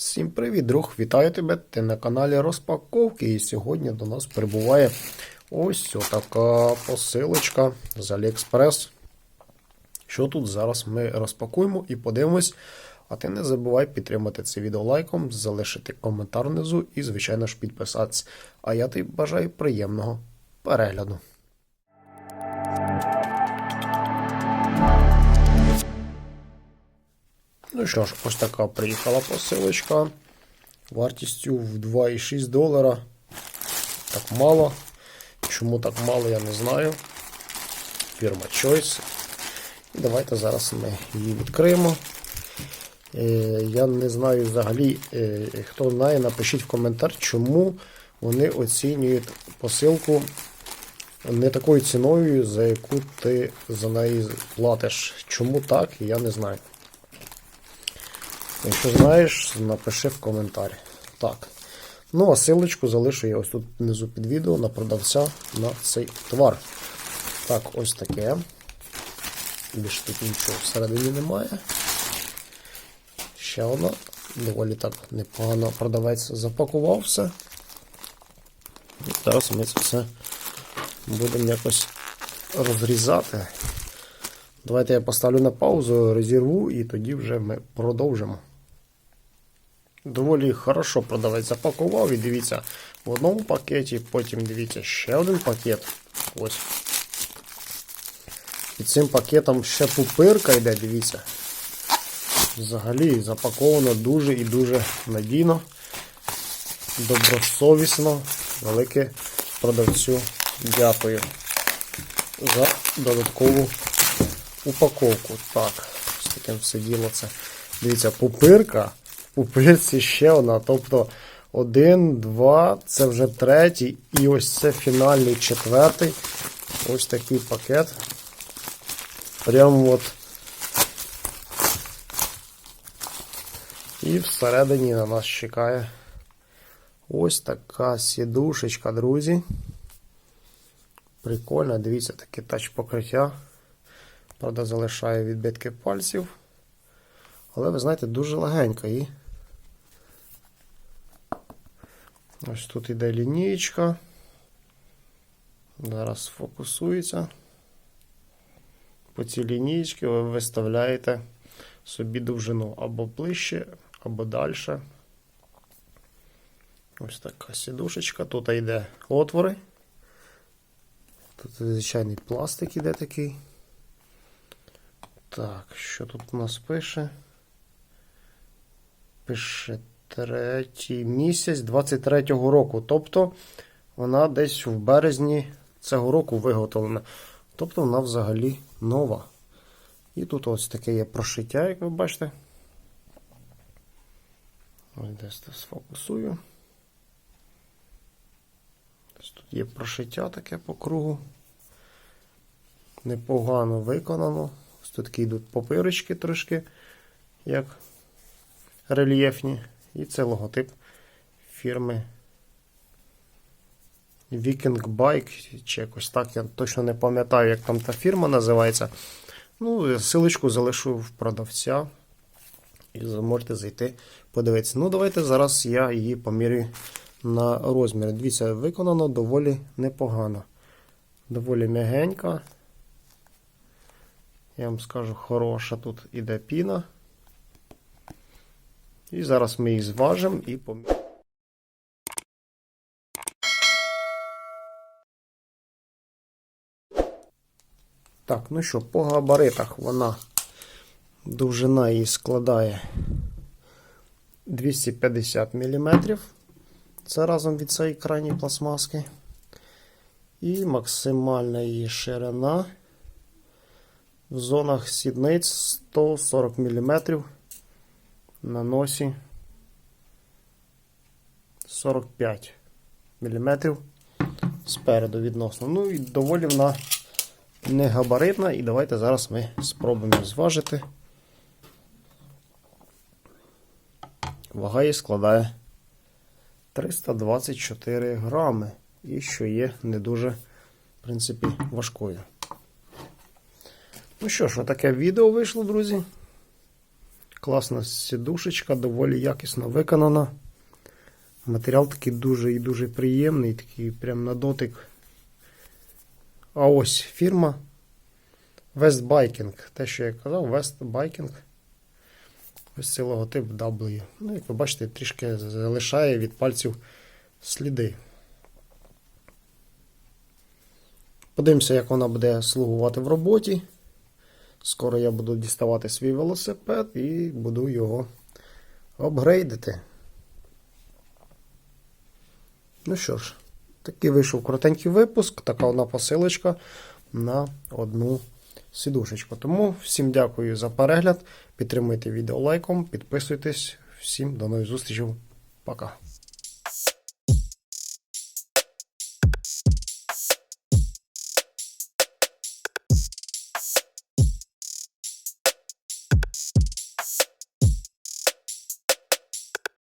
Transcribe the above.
Всім привіт, друг! Вітаю тебе! Ти на каналі Розпаковки. І сьогодні до нас прибуває ось така посилочка з Аліекспрес. Що тут зараз ми розпакуємо і подивимось. А ти не забувай підтримати це відео лайком, залишити коментар внизу і, звичайно ж, підписатися. А я тобі бажаю приємного перегляду. Ну що ж, ось така приїхала посилочка. Вартістю в 2,6 долара. Так мало. Чому так мало, я не знаю. Фірма Choice. І давайте зараз ми її відкриємо. Е, Я не знаю взагалі, е, хто знає, напишіть в коментар, чому вони оцінюють посилку не такою ціною, за яку ти за неї платиш. Чому так, я не знаю. Якщо знаєш, напиши в коментарі. Так. Ну, а силочку залишу я ось тут внизу під відео на продавця на цей товар. Так, ось таке. Більше тут нічого всередині немає. Ще одна. Доволі так непогано продавець запакував все. І зараз ми це все будемо якось розрізати. Давайте я поставлю на паузу, розірву і тоді вже ми продовжимо. Доволі хорошо продавець запакував і дивіться, в одному пакеті, потім дивіться ще один пакет. Ось. Під цим пакетом ще пупирка йде, дивіться. Взагалі запаковано дуже і дуже надійно, добросовісно. Велике продавцю дякую за додаткову упаковку. Так, з таким все діло це. Дивіться, пупирка. В пупирці ще одна. Тобто один, два, це вже третій. І ось це фінальний четвертий. Ось такий пакет. Прямо от. І всередині на нас чекає ось така сідушечка, друзі. Прикольно, дивіться, таке тач покриття. Правда, залишає відбитки пальців. Але ви знаєте, дуже легенька і. Ось тут іде лінієчка. Зараз фокусується. По цій лінієчці ви виставляєте собі довжину або ближче, або далі. Ось така сідушечка. Тут йде отвори. Тут звичайний пластик іде такий. Так, що тут у нас пише? Пише третій місяць 23-го року. Тобто вона десь в березні цього року виготовлена. Тобто вона взагалі нова. І тут ось таке є прошиття, як ви бачите. Ось десь це сфокусую. Ось Тут є прошиття таке по кругу. Непогано виконано. Ось тут такі йдуть попирочки трошки, як рельєфні. І це логотип фірми Viking Bike, чи якось так. Я точно не пам'ятаю, як там та фірма називається. Ну, силочку залишу в продавця. І зможете зайти подивитися. Ну, давайте зараз я її помірю на розмір. Дивіться, виконано доволі непогано. Доволі м'ягенька. Я вам скажу, хороша тут іде піна. І зараз ми її зважимо і поміряємо. Так, ну що, по габаритах вона довжина її складає 250 мм. Це разом від цієї крайньої пластмаски. І максимальна її ширина в зонах сідниць 140 мм. На носі 45 мм спереду відносно. Ну і доволі вона не габаритна. І давайте зараз ми спробуємо зважити. Вага її складає 324 грами. І що є не дуже, в принципі, важкою. Ну що ж, таке відео вийшло, друзі. Класна сідушечка, доволі якісно виконана. Матеріал такий дуже і дуже приємний, такий прям на дотик. А ось фірма West Biking. Те, що я казав, West Biking. Ось цей логотип W. Ну, як ви бачите, трішки залишає від пальців сліди. Подивимося, як вона буде слугувати в роботі. Скоро я буду діставати свій велосипед і буду його апгрейдити. Ну що ж, такий вийшов коротенький випуск, така одна посилочка на одну сідушечку. Тому всім дякую за перегляд. Підтримуйте відео лайком, підписуйтесь. Всім до нових зустрічей. Пока.